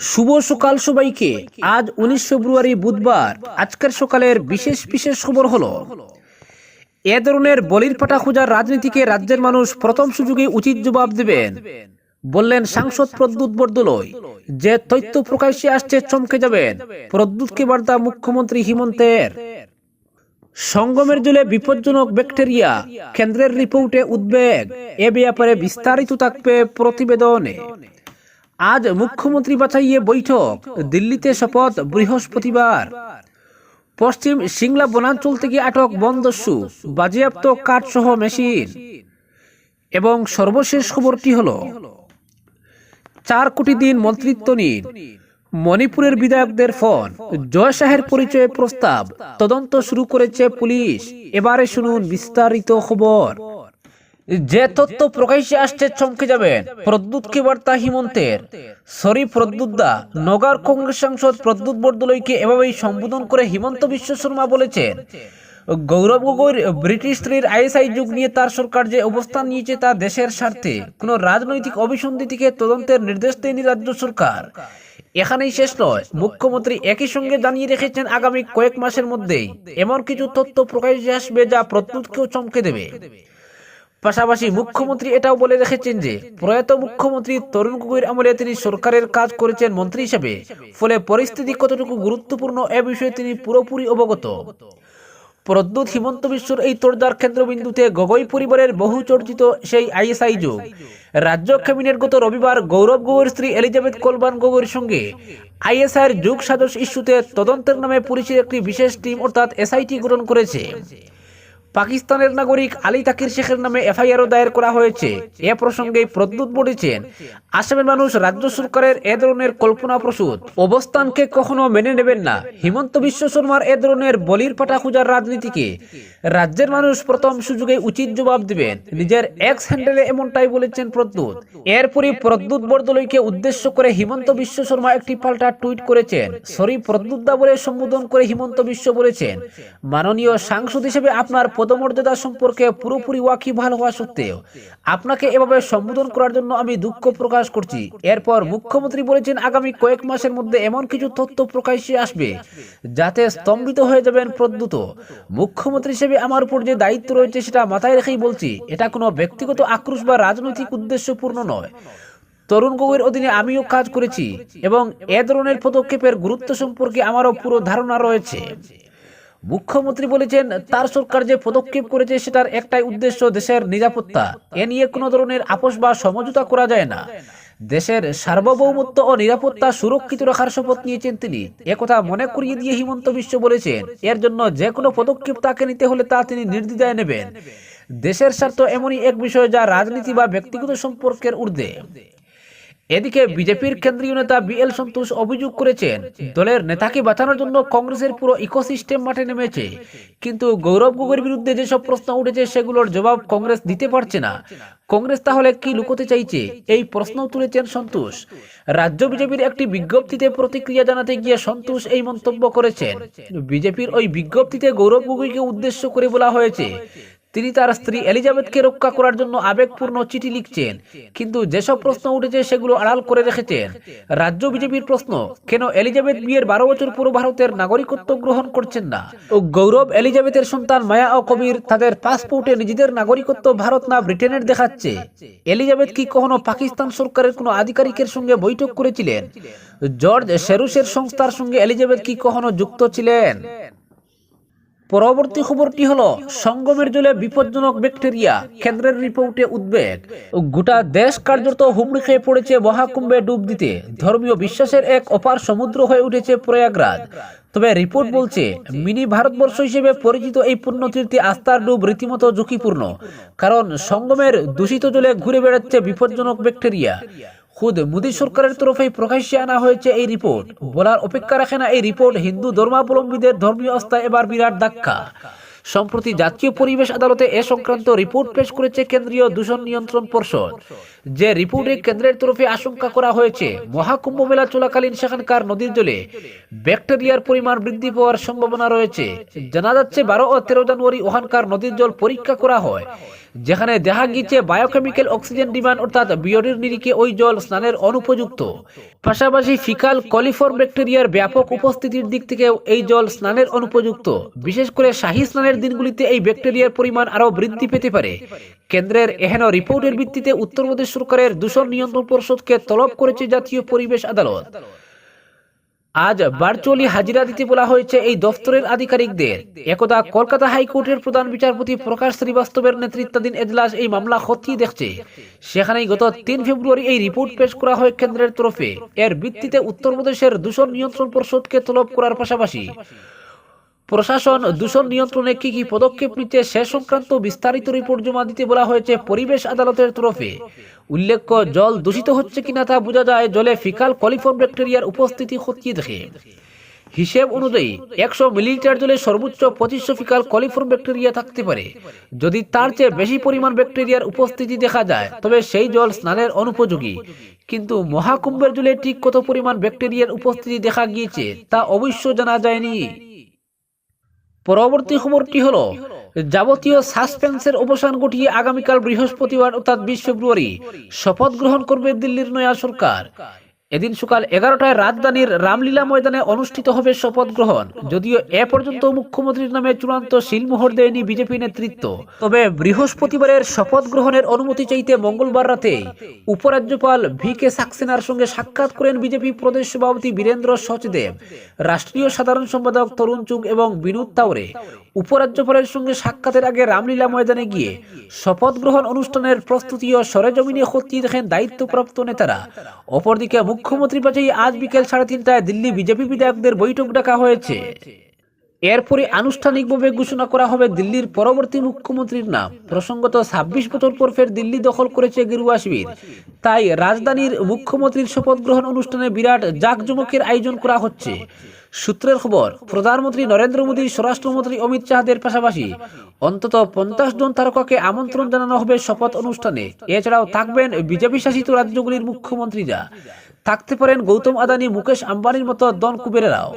শুভ সকাল সবাইকে। আজ উনিশ ফেব্রুয়ারি বুধবার। আজকের সকালের বিশেষ বিশেষ খবর হলো, এ ধরনের বলির পাটা খোঁজার রাজনীতিকে রাজ্যের মানুষ প্রথম সুযোগে উচিত জবাব দেবেন, বললেন সাংসদ প্রদ্যুৎ বরদলৈ। যে তথ্য প্রকাশ্যে আসছে চমকে যাবেন। প্রদ্যুৎকে বার্তা মুখ্যমন্ত্রী হিমন্তের। সঙ্গমের জলে বিপজ্জনক ব্যাকটেরিয়া কেন্দ্রের রিপোর্টে উদ্বেগ। এ ব্যাপারে বিস্তারিত থাকবে প্রতিবেদনে। আজ মুখ্যমন্ত্রী বাছাইয়ে বৈঠক, দিল্লিতে শপথ বৃহস্পতিবার। পশ্চিম সিংলা বনাঞ্চল থেকে আটক বনদস্যু বাজেয়াপ্ত কাঠসহ মেশিন। এবং সর্বশেষ খবরটি হল, চার কোটি দিন মন্ত্রিত্ব নিন। মণিপুরের বিধায়কদের ফোন, জয় শাহের পরিচয়ে প্রস্তাব, তদন্ত শুরু করেছে পুলিশ। এবারে শুনুন বিস্তারিত খবর। যে তথ্য প্রকাশ্যে আসছে চমকে যাবেন প্রদ্যুৎকে বার্তা হিমন্তের। সরি প্রদ্যুৎদা, নগার কংগ্রেস সাংসদ প্রদ্যুৎ বরদলৈকে এভাবেই সম্বোধন করে হিমন্ত বিশ্ব শর্মা বলেছেন। গৌরব গগৈর ব্রিটিশ স্ত্রীর আইএসআই যুগ নিয়ে তার সরকার যে অবস্থান নিয়েছে তা দেশের স্বার্থে কোনো রাজনৈতিক অভিসন্ধি থেকে তদন্তের নির্দেশ দেয়নি রাজ্য সরকার। এখানেই শেষ নয়, মুখ্যমন্ত্রী একই সঙ্গে জানিয়ে রেখেছেন আগামী কয়েক মাসের মধ্যেই। এমন কিছু তথ্য প্রকাশ্যে আসবে যা প্রদ্যুৎকেও চমকে দেবে। পাশাপাশি মুখ্যমন্ত্রী এটাও বলে রেখেছেন যে, প্রয়াত মুখ্যমন্ত্রী তরুণ গগৈর আমলে তিনি সরকারের কাজ করেছেন মন্ত্রী হিসেবে, ফলে পরিস্থিতি কতটুকু গুরুত্বপূর্ণ এ বিষয়ে তিনি পুরোপুরি অবগত। প্রদ্যুৎ হিমন্ত বিশ্বর এই তোড়দার কেন্দ্রবিন্দুতে গগৈ পরিবারের বহু চর্চিত সেই আইএসআই যোগ। রাজ্য ক্যাবিনেট গত রবিবার গৌরব গগৈর স্ত্রী এলিজাবেথ কলবান গগৈর সঙ্গে আইএসআইয়ের যুগ সাজস ইস্যুতে তদন্তের নামে পুলিশের একটি বিশেষ টিম অর্থাৎ এসআইটি গঠন করেছে। পাকিস্তানের নাগরিক আলী তাকির শেখের নামে এফআইআরও দায়ের করা হয়েছে। এ প্রসঙ্গে প্রদ্যুৎ বলেছেন আসামের মানুষ রাজ্য সরকারের এ ধরনের কল্পনা প্রসূত। অবস্থানকে কখনো মেনে নেবেন না। হিমন্ত বিশ্ব শর্মার এ ধরনের বলির পাটা খুঁজার রাজনীতিকে। রাজ্যের মানুষ প্রথম সুযোগে উচিত জবাব দিবেন। নিজের এক্স হ্যান্ডেলে এমনটাই বলেছেন প্রদ্যুৎ। এরপরই প্রদ্যুৎ বরদলৈকে উদ্দেশ্য করে হিমন্ত বিশ্ব শর্মা একটি পাল্টা টুইট করেছেন। সরি, প্রদ্যুৎ দা বলে সম্বোধন করে হিমন্ত বিশ্ব বলেছেন, মাননীয় সাংসদ হিসেবে আপনার পদমর্যাদা সম্পর্কে পুরোপুরি ওয়াকি ওয়াকিবহাল হওয়া সত্ত্বেও, আপনাকে এভাবে সম্বোধন করার জন্য আমি দুঃখ প্রকাশ করছি। এরপর মুখ্যমন্ত্রী বলেছেন, আগামী কয়েক মাসের মধ্যে এমন কিছু তথ্য প্রকাশ্যে আসবে যাতে স্তম্ভিত হয়ে যাবেন প্রদ্যুত। মুখ্যমন্ত্রী হিসেবে আমার উপর যে দায়িত্ব রয়েছে সেটা মাথায় রেখেই বলছি, এটা কোনো ব্যক্তিগত আক্রোশ বা রাজনৈতিক উদ্দেশ্যপূর্ণ নয়। তরুণ গগৈর অধীনে আমিও কাজ করেছি এবং এ ধরনের পদক্ষেপের গুরুত্ব সম্পর্কে আমারও পুরো ধারণা রয়েছে। মুখ্যমন্ত্রী বলেছেন, তার সরকার যে পদক্ষেপ করেছে সেটার একটাই উদ্দেশ্য দেশের নিরাপত্তা। এ নিয়ে কোনো ধরনের আপোষ বা সমঝোতা করা যায় না। দেশের সার্বভৌমত্ব ও নিরাপত্তা সুরক্ষিত রাখার শপথ নিয়েছেন তিনি। একথা মনে করিয়ে দিয়ে হিমন্ত বিশ্ব বলেছেন, এর জন্য যে কোনো পদক্ষেপ তাকে নিতে হলে তা তিনি নির্দ্বিধায় নেবেন। দেশের স্বার্থ এমনই এক বিষয় যা রাজনীতি বা ব্যক্তিগত সম্পর্কের ঊর্ধ্বে। এদিকে বিজেপির কেন্দ্রীয় নেতা বিএল সন্তোষ অভিযোগ করেছেন, দলের নেতাকে বাঁচানোর জন্য কংগ্রেসের পুরো ইকোসিস্টেম মাঠে নেমেছে। কিন্তু গৌরব গগৈর বিরুদ্ধে যেসব প্রশ্ন উঠেছে, সেগুলোর জবাব কংগ্রেস দিতে পারছে না। কংগ্রেস তাহলে কি লুকোতে চাইছে? এই প্রশ্ন তুলেছেন সন্তোষ। রাজ্য বিজেপির একটি বিজ্ঞপ্তিতে প্রতিক্রিয়া জানাতে গিয়ে সন্তোষ এই মন্তব্য করেছেন। বিজেপির ওই বিজ্ঞপ্তিতে গৌরব গগৈকে উদ্দেশ্য করে বলা হয়েছে তিনি তার স্ত্রী এলিজাবেথকে রক্ষা করার জন্য আবেগপূর্ণ চিঠি লিখছেন। কিন্তু যেসব প্রশ্ন উঠেছে, সেগুলো আড়াল করে রেখেছেন। রাজ্য বিজেপির প্রশ্ন, কেন এলিজাবেথ বিয়ের বারো বছর পুরো ভারতের নাগরিকত্ব গ্রহণ করছেন না? ও গৌরব এলিজাবেথের সন্তান মায়া ও কবির তাদের পাসপোর্টে নিজেদের নাগরিকত্ব ভারত না ব্রিটেনের দেখাচ্ছে। এলিজাবেথ কি কখনো পাকিস্তান সরকারের কোনো আধিকারিকের সঙ্গে বৈঠক করেছিলেন? জর্জ সেরুসের সংস্থার সঙ্গে এলিজাবেথ কি কখনো যুক্ত ছিলেন? পরবর্তী খবরটি হলো, সঙ্গমের জলে বিপজ্জনক ব্যাকটেরিয়া কেন্দ্রের রিপোর্টে উদ্বেগ। গোটা দেশ কার্যত হুমড়ি খেয়ে পড়েছে, মহাকুম্ভে ডুব দিতে। ধর্মীয় বিশ্বাসের এক অপার সমুদ্র হয়ে উঠেছে প্রয়াগরাজ। তবে রিপোর্ট বলছে, মিনি ভারতবর্ষ হিসেবে পরিচিত এই পুণ্যতীর্থে আস্থার ডুব রীতিমতো ঝুঁকিপূর্ণ। কারণ সঙ্গমের দূষিত জলে ঘুরে বেড়াচ্ছে বিপজ্জনক ব্যাকটেরিয়া। খুদ মোদী সরকারের তরফেই প্রকাশ্যে আনা হয়েছে এই রিপোর্ট। বলার অপেক্ষা রাখে না এই রিপোর্ট হিন্দু ধর্মাবলম্বীদের ধর্মীয় আস্থায় এবার বিরাট ধাক্কা। সম্প্রতি জাতীয় পরিবেশ আদালতে এ সংক্রান্ত রিপোর্ট পেশ করেছে কেন্দ্রীয় দূষণ নিয়ন্ত্রণ পর্ষদ। যে রিপোর্টে কেন্দ্রের তরফে আশঙ্কা করা হয়েছে, মহাকুম্ভ মেলা চলাকালীন সেখানকার নদীর জলে ব্যাকটেরিয়ার পরিমাণ বৃদ্ধি পাওয়ার সম্ভাবনা রয়েছে। জানা যাচ্ছে, বারো ও তেরো জানুয়ারি ওখানকার নদীর জল পরীক্ষা করা হয়। যেখানে দেখা গিয়েছে বায়োকেমিক্যাল অক্সিজেন ডিমান্ড অর্থাৎ বিয়ডির নিরিখে ওই জল স্নানের অনুপযুক্ত। পাশাপাশি ফিকাল কলিফর্ম ব্যাকটেরিয়ার ব্যাপক উপস্থিতির দিক থেকেও এই জল স্নানের অনুপযুক্ত। বিশেষ করে শাহী স্নানের দিনগুলিতে এই ব্যাকটেরিয়ার পরিমাণ আরও বৃদ্ধি পেতে পারে। কেন্দ্রের এহেন রিপোর্টের ভিত্তিতে উত্তরপ্রদেশ সরকারের দূষণ নিয়ন্ত্রণ পরিষদকে তলব করেছে জাতীয় পরিবেশ আদালত। আজ ভার্চুয়ালি হাজিরা দিতে বলা হয়েছে এই দফতরের আধিকারিকদের। একদা কলকাতা হাইকোর্টের প্রধান বিচারপতি প্রকাশ শ্রীবাস্তবের নেতৃত্বাধীন এজলাস এই মামলা খতিয়ে দেখছে। সেখানেই গত তিন ফেব্রুয়ারি এই রিপোর্ট পেশ করা হয় কেন্দ্রের তরফে। এর ভিত্তিতে উত্তরপ্রদেশের দূষণ নিয়ন্ত্রণ পরিষদকে তলব করার পাশাপাশি প্রশাসন, দূষণ নিয়ন্ত্রণে কি কি পদক্ষেপ নিচ্ছে সে সংক্রান্ত বিস্তারিত রিপোর্ট জমা দিতে বলা হয়েছে পরিবেশ আদালতের তরফে। উল্লেখ্য, জল দূষিত হচ্ছে কিনা তা বোঝা যায়, জলে ফিকাল কলিফর্ম ব্যাকটেরিয়ার উপস্থিতি খতিয়ে দেখে। হিসেব অনুযায়ী, একশো মিলিলিটার জলে সর্বোচ্চ পঁচিশশো ফিকাল কলিফর্ম ব্যাকটেরিয়া থাকতে পারে। যদি তার চেয়ে বেশি পরিমাণ ব্যাকটেরিয়ার উপস্থিতি দেখা যায়, তবে সেই জল স্নানের অনুপযোগী। কিন্তু মহাকুম্ভের জলে ঠিক কত পরিমাণ ব্যাকটেরিয়ার উপস্থিতি দেখা গিয়েছে, তা অবশ্য জানা যায়নি। পরবর্তী খবরটি হলো যাবতীয় সাসপেন্সের অবসান ঘটিয়ে আগামীকাল বৃহস্পতিবার অর্থাৎ বিশ ফেব্রুয়ারি শপথ গ্রহণ করবে দিল্লির নয়া সরকার। এদিন সকাল এগারোটায় রাজধানীর রামলীলা ময়দানে অনুষ্ঠিত হবে শপথ গ্রহণ। যদিও এ পর্যন্ত মুখ্যমন্ত্রীর নামে চূড়ান্ত শিলমোহর দেয়নি বিজেপি নেতৃত্ব। তবে বৃহস্পতিবারের শপথ গ্রহণের অনুমতি চাইতে মঙ্গলবার রাতে উপরাজ্যপাল ভি কে সাক্সেনার সঙ্গে সাক্ষাৎ করেন বিজেপি প্রদেশ সভাপতি বীরেন্দ্র সচদেব। রাষ্ট্রীয় সাধারণ সম্পাদক তরুণ চুগ এবং বিনোদ তাওরে উপরাজ্যপালের সঙ্গে সাক্ষাতের আগে রামলীলা ময়দানে গিয়ে শপথ গ্রহণ অনুষ্ঠানের প্রস্তুতি ও সরেজমিনে খতিয়ে দেখেন দায়িত্বপ্রাপ্ত নেতারা। অপরদিকে মুখ্যমন্ত্রী বাজাই আজ বিকেল সাড়ে তিনটায় দিল্লি বিজেপি বিধায়কদের বৈঠক ডাকা হয়েছে। এরপরে আনুষ্ঠানিকভাবে ঘোষণা করা হবে দিল্লির পরবর্তী মুখ্যমন্ত্রীর নাম। প্রসঙ্গত, ছাব্বিশ বছর পর ফের দিল্লি দখল করেছে গেরুয়া শিবির তাই রাজধানীর মুখ্যমন্ত্রীর শপথ গ্রহণ অনুষ্ঠানে বিরাট জাঁকজমকের আয়োজন করা হচ্ছে। সূত্রের খবর, প্রধানমন্ত্রী নরেন্দ্র মোদী, স্বরাষ্ট্রমন্ত্রী অমিত শাহদের পাশাপাশি অন্তত পঞ্চাশ জন তারকাকে আমন্ত্রণ জানানো হবে শপথ অনুষ্ঠানে। এছাড়াও থাকবেন বিজেপি শাসিত রাজ্যগুলির মুখ্যমন্ত্রীরা। থাকতে পারেন গৌতম আদানি, মুকেশ আম্বানির মতো দন কুবেরেরাও।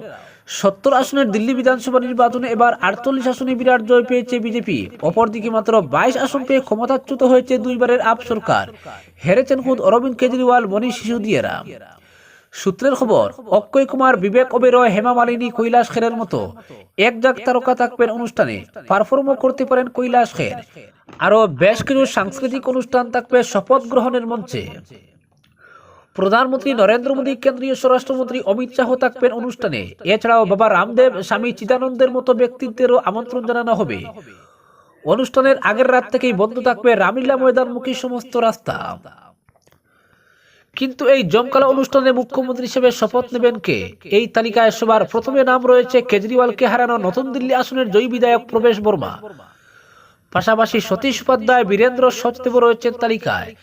সত্তর আসনের দিল্লি বিধানসভা নির্বাচনে এবার আটচল্লিশ আসনে বিরাট জয় পেয়েছে বিজেপি। অপরদিকে মাত্র বাইশ আসন পেয়ে ক্ষমতাচ্যুত হয়েছে দুইবারের আপ সরকার। হেরেছেন খুদ অরবিন্দ কেজরিওয়াল, মনীষ সিসোদিয়েরা। সূত্রের খবর, অক্ষয় কুমার, বিবেক ওবেরয় হেমা মালিনী, কৈলাস খেরের মতো এক জাক তারকা থাকবেন অনুষ্ঠানে। পারফর্মও করতে পারেন কৈলাস খের। আরও বেশ কিছু সাংস্কৃতিক অনুষ্ঠান থাকবে শপথ গ্রহণের মঞ্চে। প্রধানমন্ত্রী নরেন্দ্র মোদী, কেন্দ্রীয় স্বরাষ্ট্রমন্ত্রী অমিত শাহ থাকবেন অনুষ্ঠানে। এছাড়াও বাবা রামদেব, স্বামী চিদানন্দের মতো ব্যক্তিত্বেরও আমন্ত্রণ জানানো হবে। অনুষ্ঠানের আগের রাত থেকেই বন্ধ থাকবে রামলীলা ময়দানমুখী সমস্ত রাস্তা। কিন্তু এই জমকালো অনুষ্ঠানে মুখ্যমন্ত্রী হিসেবে শপথ নেবেন কে? এই তালিকায় সবার প্রথমে নাম রয়েছে কেজরিওয়ালকে হারানো নতুন দিল্লি আসনের জয়ী বিধায়ক প্রবেশ বর্মা। পাশাপাশি সতীশ উপাধ্যায়, বীরেন্দ্র সচদেব রয়েছেন তালিকায়।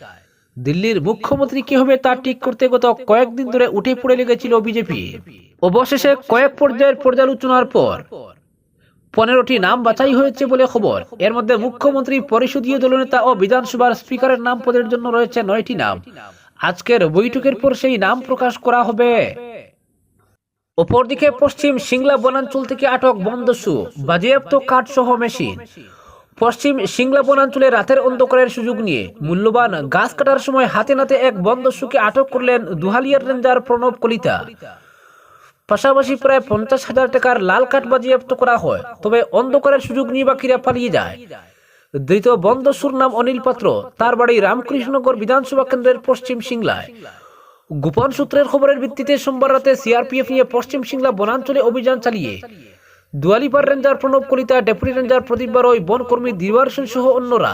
দিল্লির মুখ্যমন্ত্রী কি হবে তা ঠিক করতে গত কয়েকদিন ধরে উঠে পড়ে লেগেছিল বিজেপি? অবশেষে কয়েক পর্যায়ের পর্যালোচনার পর পনেরোটি নাম বাছাই হয়েছে বলে খবর। এর মধ্যে মুখ্যমন্ত্রী পরিষদীয় দলনেতা ও বিধানসভার স্পিকারের নাম পদের জন্য রয়েছে নয়টি নাম। আজকের বৈঠকের পর সেই নাম প্রকাশ করা হবে। অপরদিকে পশ্চিম সিংলা বনাঞ্চল থেকে আটক বন্দস্যু বাজেয়াপ্ত কাঠ সহ মেশিন। পশ্চিম সিংলা বনাঞ্চলে রাতের অন্ধকারের সুযোগ নিয়ে মূল্যবান গাছ কাটার সময় হাতে নাতে এক বন্দস্যুকে আটক করলেন দুহালিয়ার রেঞ্জার প্রণব কলিতা। পাশাপাশি প্রায় পঞ্চাশ হাজার টাকার লাল কাঠ বাজেয়াপ্ত করা হয়, তবে অন্ধকারের সুযোগ নিয়ে বাকিরা পালিয়ে যায়। ধৃত বন্দস্যুর নাম অনিল পাত্র, তার বাড়ি রামকৃষ্ণনগর বিধানসভা কেন্দ্রের পশ্চিম সিংলায়। গোপন সূত্রের খবরের ভিত্তিতে সোমবার রাতে সিআরপিএফ নিয়ে পশ্চিম সিংলা বনাঞ্চলে অভিযান চালিয়ে Dualipar ranger Pranab Kalita, deputy ranger Pradip Barai, বনকর্মী Dilwar Sen সহ অন্যরা।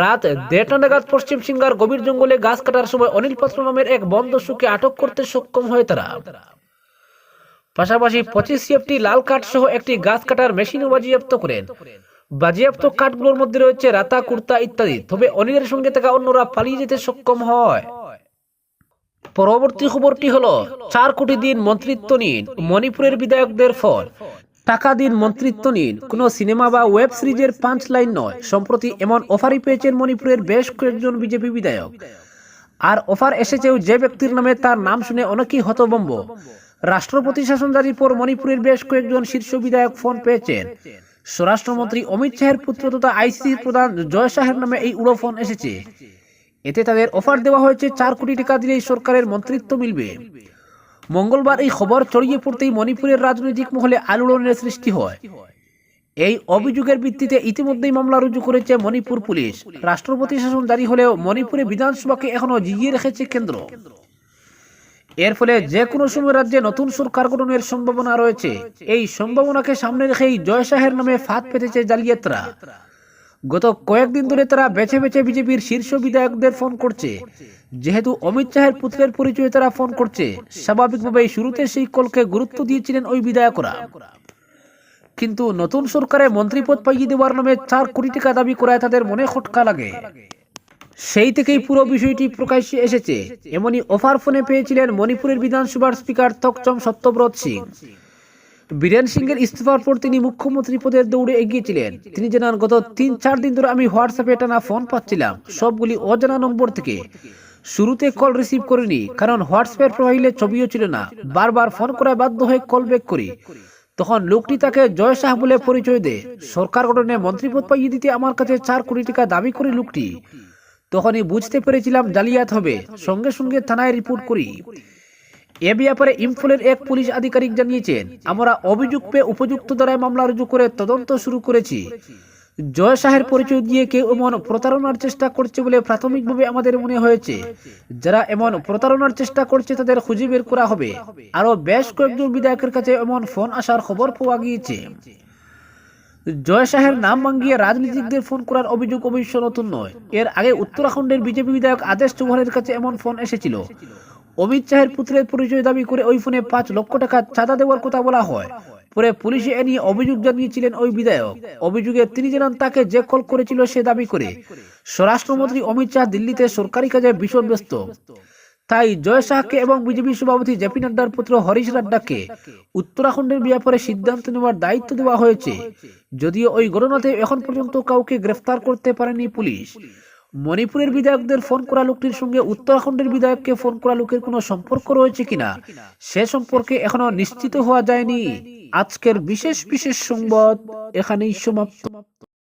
রাত দেড়টা নাগাদ পশ্চিম সিংলার গভীর জঙ্গলে গাছ কাটার সময় অনিল পাত্র নামের এক বন্দস্যুকে আটক করতে সক্ষম হয় তারা। পাশাপাশি পঁচিশ সিএফটি লাল কাঠ সহ একটি গাছ কাটার মেশিনও বাজেয়াপ্ত করেন। বাজেয়াপ্ত কাঠগুলোর মধ্যে রয়েছে রাতা, কুর্তা ইত্যাদি, তবে অনিলের সঙ্গে থাকা অন্যরা পালিয়ে যেতে সক্ষম হয়। পরবর্তী খবরটি হলো, চার কোটি দিন মন্ত্রিত্ব নিন, মণিপুরের বিধায়কদের ফল টাকা দিন মন্ত্রিত্ব নিন। কোনো সিনেমা বা ওয়েব সিরিজের পাঁচ লাইন নয়। সম্প্রতি এমন অফারই পেয়েছেন মণিপুরের বেশ কয়েকজন বিজেপি বিধায়ক। আর অফার এসেছেও যে ব্যক্তির নামে তার নাম শুনে অনেকেই হতবম্ব রাষ্ট্রপতি শাসন জারির পর মণিপুরের বেশ কয়েকজন শীর্ষ বিধায়ক ফোন পেয়েছেন। স্বরাষ্ট্রমন্ত্রী অমিত শাহের পুত্র তথা আইসিসির প্রধান জয় শাহের নামে এই উড়ো ফোন এসেছে। এতে তাদের অফার দেওয়া হয়েছে চার কোটি টাকা দিলেই সরকারের মন্ত্রিত্ব মিলবে। মঙ্গলবার এই খবর ছড়িয়ে পড়তেই মণিপুরের রাজনৈতিক মহলে আলোড়নের সৃষ্টি হয়। এই অভিযোগের ভিত্তিতে ইতিমধ্যেই মামলা রুজু করেছে মণিপুর পুলিশ। রাষ্ট্রপতি শাসন জারি হলেও মণিপুরে বিধানসভাকে এখনও জিগিয়ে রেখেছে কেন্দ্র। এর ফলে যে কোনো সময় রাজ্যে নতুন সরকার গঠনের সম্ভাবনা রয়েছে। এই সম্ভাবনাকে সামনে রেখেই জয় শাহের নামে ফাঁদ পেতেছে জালিয়াতরা। গত কয়েকদিন ধরে তারা বেছে বেছে বিজেপির শীর্ষ বিধায়কদের ফোন করছে। যেহেতু অমিত শাহের পুত্রের পরিচয়ে তারা ফোন করছে, স্বাভাবিকভাবেই শুরুতে সেই কলকে গুরুত্ব দিয়েছিলেন ওই বিধায়করা। কিন্তু নতুন সরকারে মন্ত্রীপদ পাইয়ে দেওয়ার নামে চার কোটি টাকা দাবি করায় তাদের মনে খটকা লাগে। সেই থেকেই পুরো বিষয়টি প্রকাশ্যে এসেছে। এমনই অফার ফোনে পেয়েছিলেন মণিপুরের বিধানসভার স্পিকার তকচম সত্যব্রত সিং। বীরেন সিং এর ইস্তফার পর তিনি মুখ্যমন্ত্রী পদের দৌড়ে এগিয়েছিলেন। তিনি জানান, গত তিন চার দিন ধরে আমি হোয়াটসঅ্যাপে টানা ফোন পাচ্ছিলাম, সবগুলি অজানা নম্বর থেকে। শুরুতে কল রিসিভ করিনি, কারণ হোয়াটসঅ্যাপের প্রোফাইলে ছবিও ছিল না। বারবার ফোন করায় বাধ্য হয়ে কল ব্যাক করি। তখন লোকটি তাকে জয় শাহ বলে পরিচয় দেয়। সরকার গঠনে মন্ত্রীপদ পাইয়ে দিতে আমার কাছে চার কোটি টাকা দাবি করে লোকটি। তখনই বুঝতে পেরেছিলাম জালিয়াত হবে। সঙ্গে সঙ্গে থানায় রিপোর্ট করি। এ ব্যাপারে ইম্ফলের এক পুলিশ আধিকারিক জানিয়েছেন, আমরা অভিযোগ পেয়ে উপযুক্ত দ্বারায় মামলা রুজু করে তদন্ত শুরু করেছি। জয় শাহের পরিচয় দিয়ে কেউ এমন প্রতারণার চেষ্টা করছে বলে প্রাথমিকভাবে আমাদের মনে হয়েছে। যারা এমন প্রতারণার চেষ্টা করছে তাদের খুঁজে বের করা হবে। আরও বেশ কয়েকজন বিধায়কের কাছে এমন ফোন আসার খবর পাওয়া গিয়েছে। জয় শাহের নাম ভাঙ্গিয়ে রাজনীতিকদের ফোন করার অভিযোগ অবশ্য নতুন নয়। এর আগে উত্তরাখণ্ডের বিজেপি বিধায়ক আদেশ চৌহানের কাছে এমন ফোন এসেছিল। অমিত শাহের পুত্রের পরিচয় দাবি করে ওই ফোনে পাঁচ লক্ষ টাকা চাঁদা দেওয়ার কথা বলা হয়। পরে পুলিশে এ নিয়ে অভিযোগ জানিয়েছিলেন ওই বিধায়ক। অভিযোগে তিনি জানান, তাকে যে কল করেছিল সে দাবি করে। স্বরাষ্ট্রমন্ত্রী অমিত শাহ দিল্লিতে সরকারি কাজে ভীষণ ব্যস্ত। তাই জয় শাহকে এবং বিজেপি সভাপতি জেপি নাড্ডার পুত্র হরিশ রাড্ডাকে উত্তরাখণ্ডের ব্যাপারে সিদ্ধান্ত নেওয়ার দায়িত্ব দেওয়া হয়েছে। যদিও ওই ঘটনাতে এখন পর্যন্ত কাউকে গ্রেফতার করতে পারেনি পুলিশ। মণিপুরের বিধায়কদের ফোন করা লোকটির সঙ্গে উত্তরাখণ্ডের বিধায়ককে ফোন করা লোকের কোনো সম্পর্ক রয়েছে কিনা, সে সম্পর্কে এখনও নিশ্চিত হওয়া যায়নি। আজকের বিশেষ বিশেষ সংবাদ এখানেই সমাপ্ত।